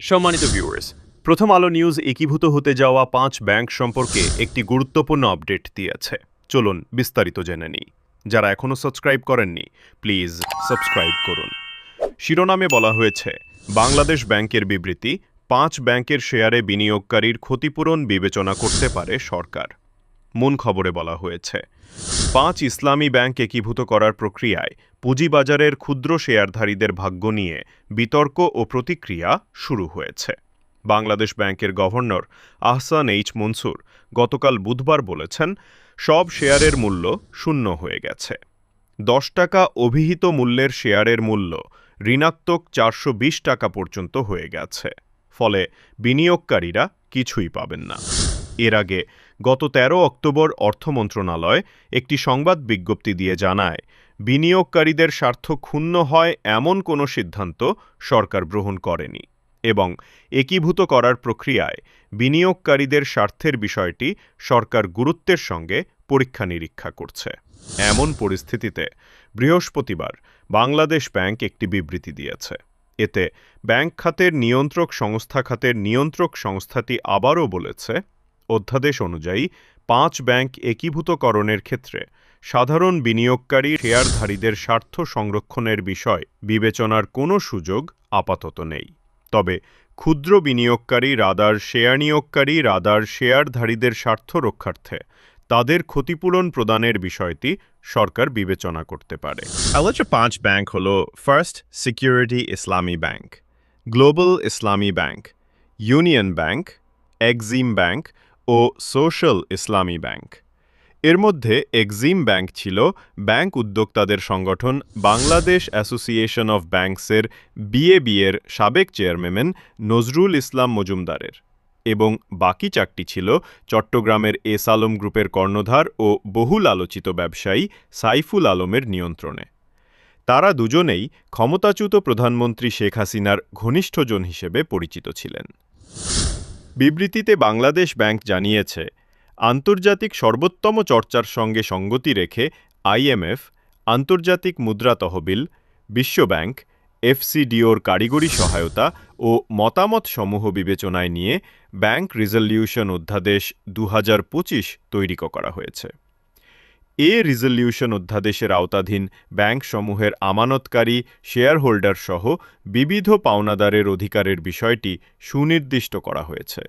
সম্মানিত ভিউয়ার্স প্রথম আলো নিউজ একীভূত হতে যাওয়া পাঁচ ব্যাংক সম্পর্কে একটি গুরুত্বপূর্ণ আপডেট দিয়েছে। চলুন বিস্তারিত জেনে নিই। যারা এখনও সাবস্ক্রাইব করেননি প্লিজ সাবস্ক্রাইব করুন। শিরোনামে বলা হয়েছে, বাংলাদেশ ব্যাংকের বিবৃতি, পাঁচ ব্যাংকের শেয়ারে বিনিয়োগকারীর ক্ষতিপূরণ বিবেচনা করতে পারে সরকার। মূল খবরে বলা হয়েছে পাঁচ ইসলামী ব্যাংক একীভূত করার প্রক্রিয়ায় পুঁজিবাজারের ক্ষুদ্র শেয়ারধারীদের ভাগ্য নিয়ে বিতর্ক ও প্রতিক্রিয়া শুরু হয়েছে। বাংলাদেশ ব্যাংকের গভর্নর আহসান এইচ মনসুর গতকাল বুধবার বলেছেন, সব শেয়ারের মূল্য শূন্য হয়ে গেছে। দশ টাকা অভিহিত মূল্যের শেয়ারের মূল্য ঋণাত্মক চারশো বিশ টাকা পর্যন্ত হয়ে গেছে। ফলে বিনিয়োগকারীরা কিছুই পাবেন না। এর আগে গত ১৩ অক্টোবর অর্থ মন্ত্রণালয় একটি সংবাদ বিজ্ঞপ্তি দিয়ে জানায়, বিনিয়োগকারীদের স্বার্থ ক্ষুণ্ণ হয় এমন কোনো সিদ্ধান্ত সরকার গ্রহণ করেনি এবং একীভূত করার প্রক্রিয়ায় বিনিয়োগকারীদের স্বার্থের বিষয়টি সরকার গুরুত্বের সঙ্গে পরীক্ষা নিরীক্ষা করছে। এমন পরিস্থিতিতে বৃহস্পতিবার বাংলাদেশ ব্যাংক একটি বিবৃতি দিয়েছে। এতে ব্যাংক খাতের নিয়ন্ত্রক সংস্থা খাতের নিয়ন্ত্রক সংস্থাটি আবারও বলেছে অধ্যাদেশ অনুযায়ী পাঁচ ব্যাংক একীভূতকরণের ক্ষেত্রে সাধারণ বিনিয়োগকারী শেয়ারধারীদের স্বার্থ সংরক্ষণের বিষয় বিবেচনার কোনো সুযোগ আপাতত নেই। তবে ক্ষুদ্র বিনিয়োগকারী রাদার শেয়ার নিয়োগকারী রাদার শেয়ারধারীদের স্বার্থ রক্ষার্থে তাদের ক্ষতিপূরণ প্রদানের বিষয়টি সরকার বিবেচনা করতে পারে। আলোচ্য পাঁচ ব্যাংক হল first security Islami bank, global Islami bank, union bank, Exim bank ও সোশ্যাল ইসলামী ব্যাংক। এর মধ্যে এক্সিম ব্যাংক ছিল ব্যাংক উদ্যোক্তাদের সংগঠন বাংলাদেশ অ্যাসোসিয়েশন অফ ব্যাংকসের বিএবিএর সাবেক চেয়ারম্যান নজরুল ইসলাম মজুমদারের এবং বাকি চারটি ছিল চট্টগ্রামের এস আলম গ্রুপের কর্ণধার ও বহুল আলোচিত ব্যবসায়ী সাইফুল আলমের নিয়ন্ত্রণে। তারা দুজনেই ক্ষমতাচ্যুত প্রধানমন্ত্রী শেখ হাসিনার ঘনিষ্ঠজন হিসেবে পরিচিত ছিলেন। বিবৃতিতে বাংলাদেশ ব্যাংক জানিয়েছে, আন্তর্জাতিক সর্বোত্তম চর্চার সঙ্গে সঙ্গতি রেখে আইএমএফ আন্তর্জাতিক মুদ্রা তহবিল, বিশ্বব্যাংক এফসিডিওর কারিগরি সহায়তা ও মতামত সমূহ বিবেচনায় নিয়ে ব্যাংক রিজলিউশন অধ্যাদেশ দু হাজার পঁচিশ তৈরি করা হয়েছে। এ রিজলিউশন অধ্যাদেশের আওতাধীন ব্যাংকসমূহের আমানতকারী শেয়ারহোল্ডারসহ বিবিধ পাওনাদারের অধিকারের বিষয়টি সুনির্দিষ্ট করা হয়েছে।